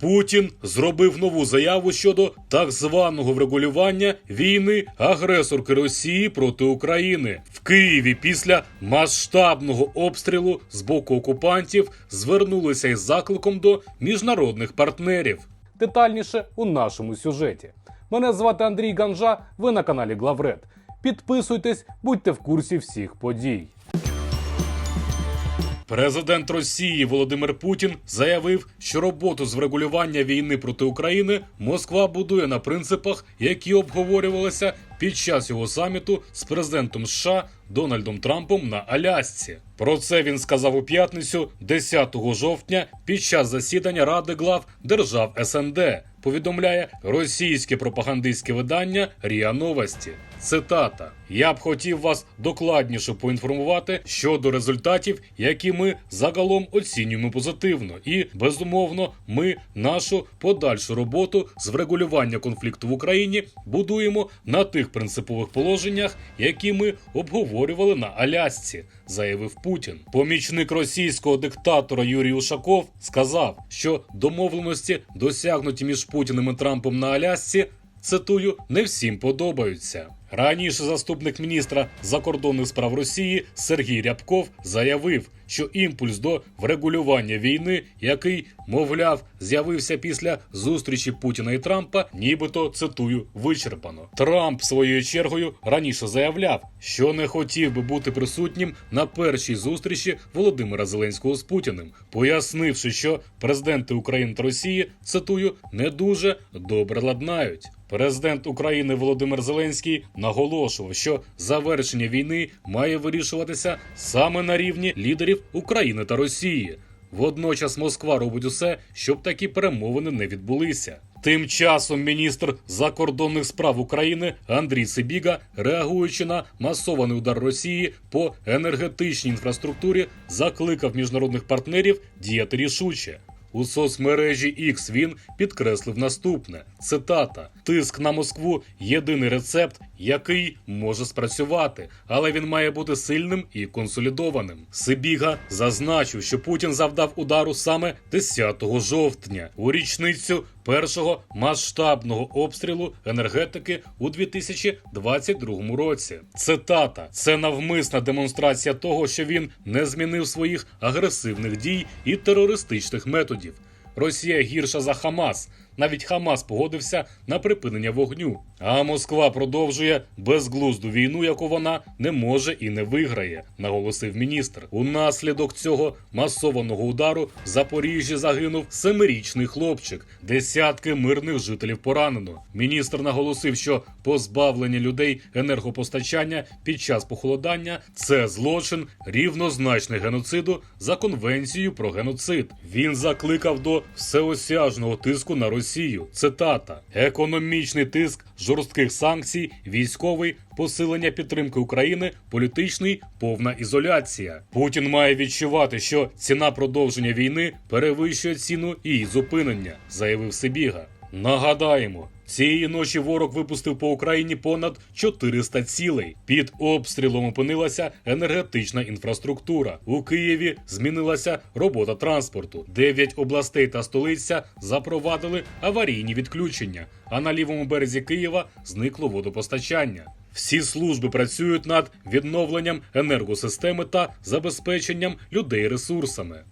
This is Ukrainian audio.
Путін зробив нову заяву щодо так званого врегулювання війни агресорки Росії проти України в Києві. Після масштабного обстрілу з боку окупантів звернулися із закликом до міжнародних партнерів. Детальніше у нашому сюжеті. Мене звати Андрій Ганжа. Ви на каналі Главред. Підписуйтесь, будьте в курсі всіх подій. Президент Росії Володимир Путін заявив, що роботу з врегулювання війни проти України Москва будує на принципах, які обговорювалися під час його саміту з президентом США Дональдом Трампом на Алясці. Про це він сказав у п'ятницю, 10 жовтня, під час засідання Ради глав держав СНД. Повідомляє російське пропагандистське видання Ріа Новості. Цитата: Я б хотів вас докладніше поінформувати щодо результатів, які ми загалом оцінюємо позитивно, і безумовно, ми нашу подальшу роботу з врегулювання конфлікту в Україні будуємо на тих принципових положеннях, які ми обговорювали на Алясці. Заявив Путін. Помічник російського диктатора Юрій Ушаков сказав, що домовленості, досягнуті між Путіним і Трампом на Алясці, цитую, не всім подобаються. Раніше заступник міністра закордонних справ Росії Сергій Рябков заявив, що імпульс до врегулювання війни, який, мовляв, з'явився після зустрічі Путіна і Трампа, нібито цитую вичерпано. Трамп своєю чергою раніше заявляв, що не хотів би бути присутнім на першій зустрічі Володимира Зеленського з Путіним, пояснивши, що президенти України та Росії цитую не дуже добре ладнають. Президент України Володимир Зеленський наголошував, що завершення війни має вирішуватися саме на рівні лідерів України та Росії. Водночас Москва робить усе, щоб такі перемовини не відбулися. Тим часом міністр закордонних справ України Андрій Сибіга, реагуючи на масований удар Росії по енергетичній інфраструктурі, закликав міжнародних партнерів діяти рішуче. У соцмережі X він підкреслив наступне: цитата: Тиск на Москву єдиний рецепт, який може спрацювати, але він має бути сильним і консолідованим. Сибіга зазначив, що Путін завдав удару саме 10 жовтня у річницю першого масштабного обстрілу енергетики у 2022 році. Цитата: це навмисна демонстрація того, що він не змінив своїх агресивних дій і терористичних методів. Росія гірша за Хамас. Навіть Хамас погодився на припинення вогню. А Москва продовжує безглузду війну, яку вона не може і не виграє, наголосив міністр. Унаслідок цього масованого удару в Запоріжжі загинув семирічний хлопчик. Десятки мирних жителів поранено. Міністр наголосив, що позбавлення людей енергопостачання під час похолодання це злочин рівнозначний геноциду за конвенцією про геноцид. Він закликав до всеосяжного тиску на Росію. Цитата: економічний тиск, жорстких санкцій, військовий посилення підтримки України, політичний повна ізоляція. Путін має відчувати, що ціна продовження війни перевищує ціну її зупинення, заявив Сибіга. Нагадаємо. Цієї ночі ворог випустив по Україні понад 400 цілей. Під обстрілом опинилася енергетична інфраструктура. У Києві змінилася робота транспорту. Дев'ять областей та столиця запровадили аварійні відключення. А на лівому березі Києва зникло водопостачання. Всі служби працюють над відновленням енергосистеми та забезпеченням людей ресурсами.